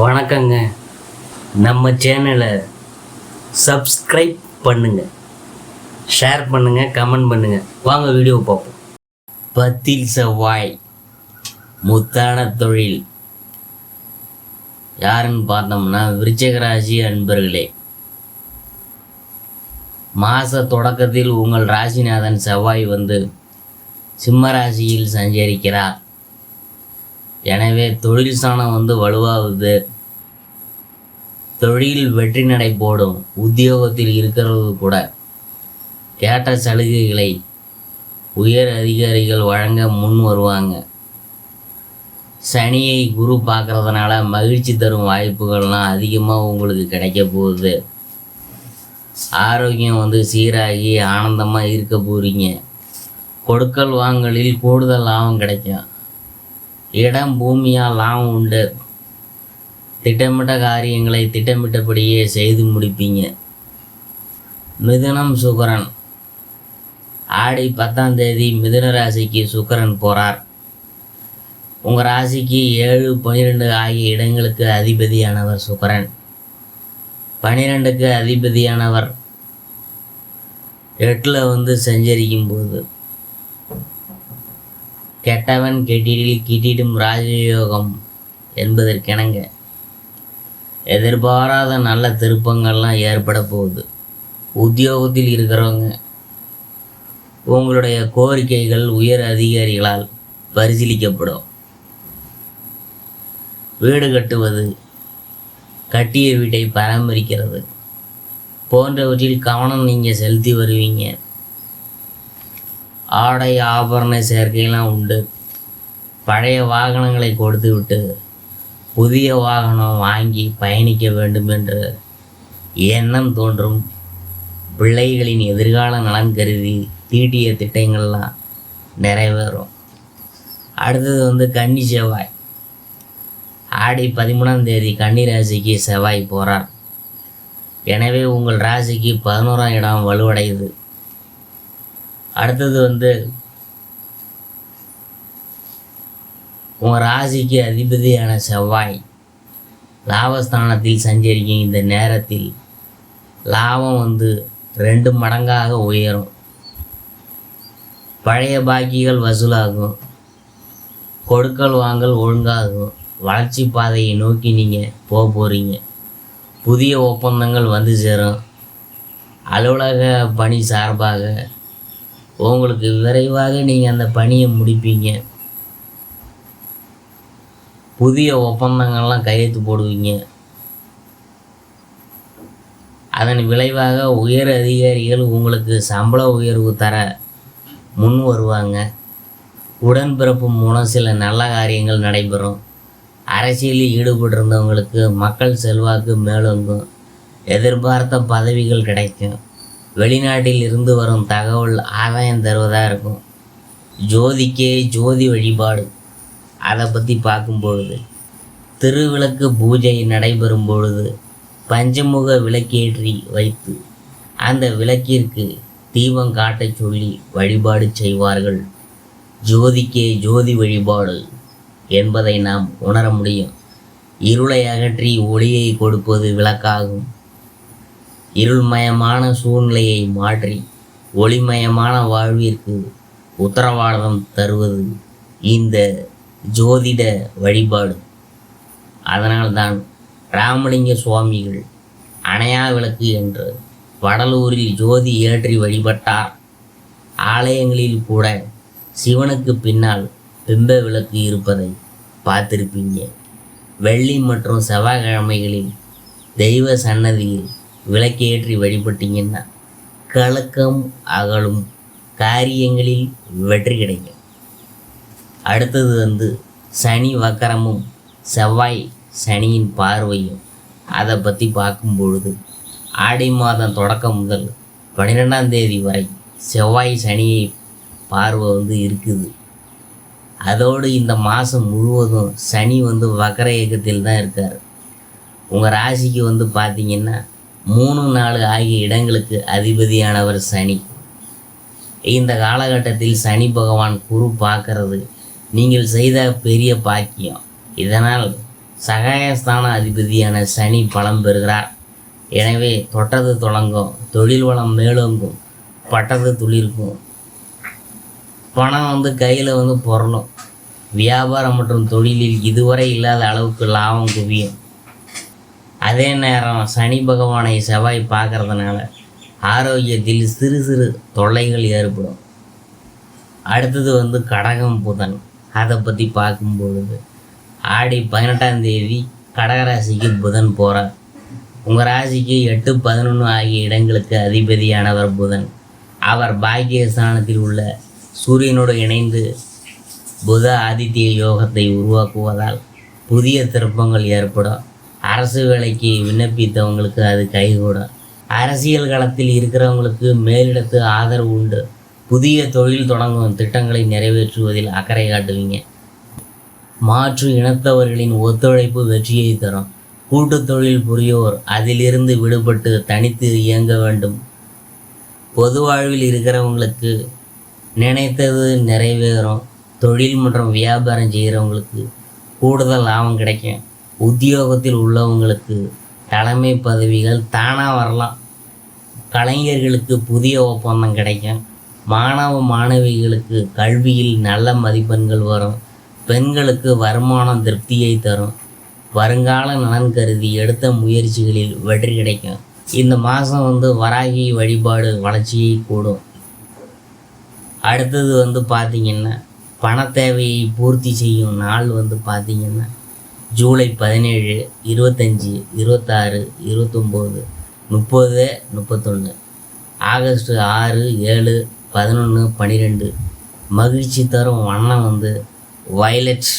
வணக்கங்க. நம்ம சேனலை சப்ஸ்கிரைப் பண்ணுங்கள் ஷேர் பண்ணுங்கள் கமெண்ட் பண்ணுங்கள் வாங்க வீடியோ பார்ப்போம். பத்தில் செவ்வாய் முத்தான தொழில். யாருன்னு பார்த்தோம்னா விருச்சகராசி அன்பர்களே. மாத தொடக்கத்தில் உங்கள் ராசிநாதன் செவ்வாய் வந்து சிம்ம ராசியில் சஞ்சரிக்கிறார். எனவே தொழில் ஸ்தானம் வந்து வலுவாகுது. தொழில் வெற்றி நடை போடும். உத்தியோகத்தில் இருக்கிறது கூட கேட்ட சலுகைகளை உயர் அதிகாரிகள் வழங்க முன் வருவாங்க. சனியை குரு பார்க்குறதுனால மகிழ்ச்சி தரும் வாய்ப்புகள்லாம் அதிகமாக உங்களுக்கு கிடைக்க போகுது. ஆரோக்கியம் வந்து சீராகி ஆனந்தமாக இருக்க போகிறீங்க கொடுக்கல் வாங்கலில் கூடுதல் லாபம் கிடைக்கும். இடம் பூமியாலாம் லாபம் உண்டு. திட்டமிட்ட காரியங்களை திட்டமிட்டபடியே செய்து முடிப்பீங்க. மிதுனம் சுக்கரன். ஆடி பத்தாம் தேதி மிதுன ராசிக்கு சுக்கரன் போகிறார் உங்கள் ராசிக்கு ஏழு பன்னிரெண்டு ஆகிய இடங்களுக்கு அதிபதியானவர் சுக்கரன். பன்னிரெண்டுக்கு அதிபதியானவர் எட்டில் வந்து சஞ்சரிக்கும் போது கெட்டவன் கெட்டிடில் கிட்டிடும் ராஜயோகம் என்பதற்கெனங்க. எதிர்பாராத நல்ல திருப்பங்கள்லாம் ஏற்பட போகுது உத்தியோகத்தில் இருக்கிறவங்க உங்களுடைய கோரிக்கைகள் உயர் அதிகாரிகளால் பரிசீலிக்கப்படும். வீடு கட்டுவது கட்டிய வீட்டை பராமரிக்கிறது போன்றவற்றில் கவனம் நீங்கள் செலுத்தி வருவீங்க. ஆடை ஆபரண சேர்க்கையெல்லாம் உண்டு. பழைய வாகனங்களை கொடுத்து விட்டு புதிய வாகனம் வாங்கி பயணிக்க வேண்டும் என்று எண்ணம் தோன்றும். பிள்ளைகளின் எதிர்கால நலன் கருதி தீட்டிய திட்டங்கள்லாம் நிறைவேறும். அடுத்தது வந்து கன்னி செவ்வாய். ஆடி பதிமூணாம் தேதி கன்னி ராசிக்கு செவ்வாய் போகிறார் எனவே உங்கள் ராசிக்கு பதினோராம் இடம் வலுவடையுது. அடுத்தது வந்து உங்கள் ராசிக்கு அதிபதியான செவ்வாய் லாபஸ்தானத்தில் சஞ்சரிக்கும் இந்த நேரத்தில் லாபம் வந்து ரெண்டு மடங்காக உயரும். பழைய பாக்கிகள் வசூலாகும். கொடுக்கல் வாங்கல் ஒழுங்காகும். வளர்ச்சி பாதையை நோக்கி நீங்கள் போக போகிறீங்க புதிய ஒப்பந்தங்கள் வந்து சேரும். அலுவலக பணி சார்பாக உங்களுக்கு விரைவாக நீங்கள் அந்த பணியை முடிப்பீங்க. புதிய ஒப்பந்தங்கள்லாம் கையெழுத்து போடுவீங்க. அதன் விளைவாக உயர் அதிகாரிகள் உங்களுக்கு சம்பள உயர்வு தர முன் வருவாங்க. உடன்பிறப்பு மூலம் சில நல்ல காரியங்கள் நடைபெறும். அரசியலில் ஈடுபட்டிருந்தவங்களுக்கு மக்கள் செல்வாக்கு மேலோங்கும். எதிர்பார்த்த பதவிகள் கிடைக்கும். வெளிநாட்டில் இருந்து வரும் தகவல் ஆதாயம் தருவதாக இருக்கும். ஜோதிக்கே ஜோதி வழிபாடு. அதை பற்றி பார்க்கும் பொழுது திருவிளக்கு பூஜை நடைபெறும் பொழுது பஞ்சமுக விளக்கேற்றி வைத்து அந்த விளக்கிற்கு தீபம் காட்டச் சொல்லி வழிபாடு செய்வார்கள். ஜோதிக்கே ஜோதி வழிபாடு என்பதை நாம் உணர முடியும். இருளை அகற்றி ஒளியை கொடுப்பது விளக்காகும். இருள்மயமான சூழ்நிலையை மாற்றி ஒளிமயமான வாழ்விற்கு உத்தரவாதம் தருவது இந்த ஜோதிட வழிபாடு. அதனால்தான் ராமலிங்க சுவாமிகள் அணையா விளக்கு என்று வடலூரில் ஜோதி ஏற்றி வழிபட்டார். ஆலயங்களில் கூட சிவனுக்கு பின்னால் பிம்ப விளக்கு இருப்பதை பார்த்திருப்பீங்க. வெள்ளி மற்றும் செவ்வாய்க்கிழமைகளில் தெய்வ சன்னதியில் விளக்கேற்றி வழிபட்டீங்கன்னா கலக்கம் அகலும் காரியங்களில் வெற்றி கிடைக்கும். அடுத்தது வந்து சனி வக்கரமும் செவ்வாய் சனியின் பார்வையும் அதை பற்றி பார்க்கும் பொழுது ஆடி மாதம் தொடக்கம் முதல் பன்னிரெண்டாம் தேதி வரை செவ்வாய் சனியை பார்வை வந்து இருக்குது. அதோடு இந்த மாதம் முழுவதும் சனி வந்து வக்கர இயக்கத்தில் தான் இருக்கார். உங்கள் ராசிக்கு வந்து பார்த்தீங்கன்னா மூணு நாலு ஆகிய இடங்களுக்கு அதிபதியானவர் சனி. இந்த காலகட்டத்தில் சனி பகவான் குரு பார்க்கறது நீங்கள் செய்த பெரிய பாக்கியம். இதனால் சகாயஸ்தான அதிபதியான சனி பலம் பெறுகிறார். எனவே தொட்டது தொடங்கும் தொழில் வளம் மேலோங்கும் பட்டது துளிர்க்கும். பணம் வந்து கையில் வந்து பொருளும் வியாபாரம் மற்றும் தொழிலில் இதுவரை இல்லாத அளவுக்கு லாபம் குவியும். அதே நேரம் சனி பகவானை செவ்வாய் பார்க்கறதுனால ஆரோக்கியத்தில் சிறு சிறு தொல்லைகள் ஏற்படும். அடுத்தது வந்து கடகம் புதன். அதை பற்றி பார்க்கும் பொழுது ஆடி பதினெட்டாம் தேதி கடகராசிக்கு புதன் போகிறார் உங்கள் ராசிக்கு எட்டு பதினொன்று ஆகிய இடங்களுக்கு அதிபதியானவர் புதன். அவர் பாக்கியஸ்தானத்தில் உள்ள சூரியனோடு இணைந்து புத ஆதித்ய யோகத்தை உருவாக்குவதால் புதிய திருப்பங்கள் ஏற்படும். அரசு வேலைக்கு விண்ணப்பித்தவங்களுக்கு அது கைகூடும். அரசியல் களத்தில் இருக்கிறவங்களுக்கு மேலிடத்து ஆதரவு உண்டு. புதிய தொழில் தொடங்கும் திட்டங்களை நிறைவேற்றுவதில் அக்கறை காட்டுவீங்க. மாற்று இனத்தவர்களின் ஒத்துழைப்பு வெற்றியை தரும். கூட்டுத் தொழில் புரியோர் அதிலிருந்து விடுபட்டு தனித்து இயங்க வேண்டும். பொது வாழ்வில் இருக்கிறவங்களுக்கு நினைத்தது நிறைவேறும். தொழில் மற்றும் வியாபாரம் செய்கிறவங்களுக்கு கூடுதல் லாபம் கிடைக்கும். உத்தியோகத்தில் உள்ளவங்களுக்கு தலைமை பதவிகள் தானாக வரலாம். கலைஞர்களுக்கு புதிய ஒப்பந்தம் கிடைக்கும். மாணவ மாணவிகளுக்கு கல்வியில் நல்ல மதிப்பெண்கள் வரும். பெண்களுக்கு வருமானம் திருப்தியை தரும். வருங்கால நலன் கருதி எடுத்த முயற்சிகளில் வெற்றி கிடைக்கும். இந்த மாதம் வந்து வராகி வழிபாடு வளர்ச்சியை கூடும். அடுத்தது வந்து பார்த்திங்கன்னா பண தேவையை பூர்த்தி செய்யும் நாள் வந்து பார்த்திங்கன்னா ஜூலை பதினேழு இருபத்தஞ்சி இருபத்தாறு இருபத்தொம்போது முப்பது முப்பத்தொன்று ஆகஸ்ட்டு ஆறு ஏழு பதினொன்று பன்னிரெண்டு மகிழ்ச்சி தரும் வண்ணம் வந்து வயலட்